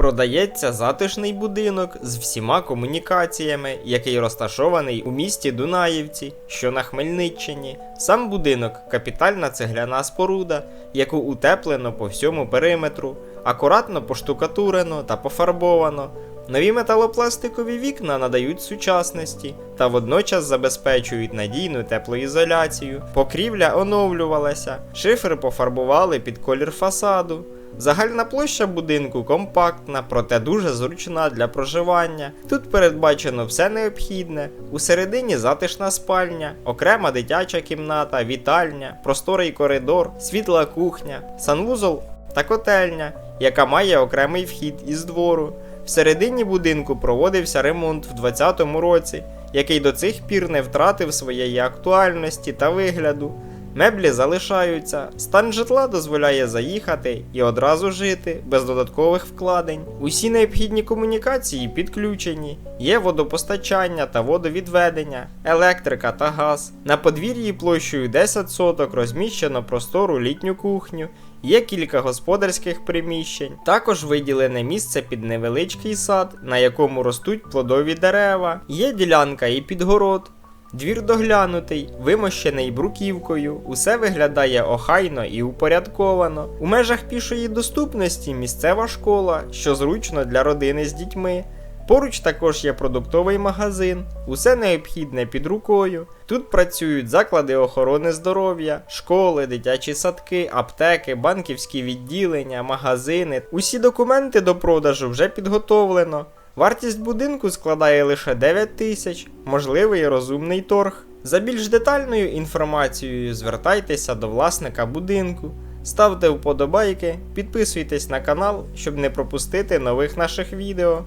Продається затишний будинок з всіма комунікаціями, який розташований у місті Дунаївці, що на Хмельниччині. Сам будинок капітальна цегляна споруда, яку утеплено по всьому периметру, акуратно поштукатурено та пофарбовано. Нові металопластикові вікна надають сучасності та водночас забезпечують надійну теплоізоляцію. Покрівля оновлювалася, шифер пофарбували під колір фасаду. Загальна площа будинку компактна, проте дуже зручна для проживання. Тут передбачено все необхідне. Усередині затишна спальня, окрема дитяча кімната, вітальня, просторий коридор, світла кухня, санвузол та котельня, яка має окремий вхід із двору. Всередині будинку проводився ремонт в 2020 році, який до цих пір не втратив своєї актуальності та вигляду. Меблі залишаються, стан житла дозволяє заїхати і одразу жити без додаткових вкладень. Усі необхідні комунікації підключені, є водопостачання та водовідведення, електрика та газ. На подвір'ї площею 10 соток розміщено простору літню кухню. Є кілька господарських приміщень, також виділене місце під невеличкий сад, на якому ростуть плодові дерева. Є ділянка і підгород. Двір доглянутий, вимощений бруківкою, усе виглядає охайно і упорядковано. У межах пішої доступності місцева школа, що зручно для родини з дітьми. Поруч також є продуктовий магазин, усе необхідне під рукою. Тут працюють заклади охорони здоров'я, школи, дитячі садки, аптеки, банківські відділення, магазини. Усі документи до продажу вже підготовлено. Вартість будинку складає лише 9 тисяч, можливий розумний торг. За більш детальною інформацією звертайтеся до власника будинку, ставте вподобайки, підписуйтесь на канал, щоб не пропустити нових наших відео.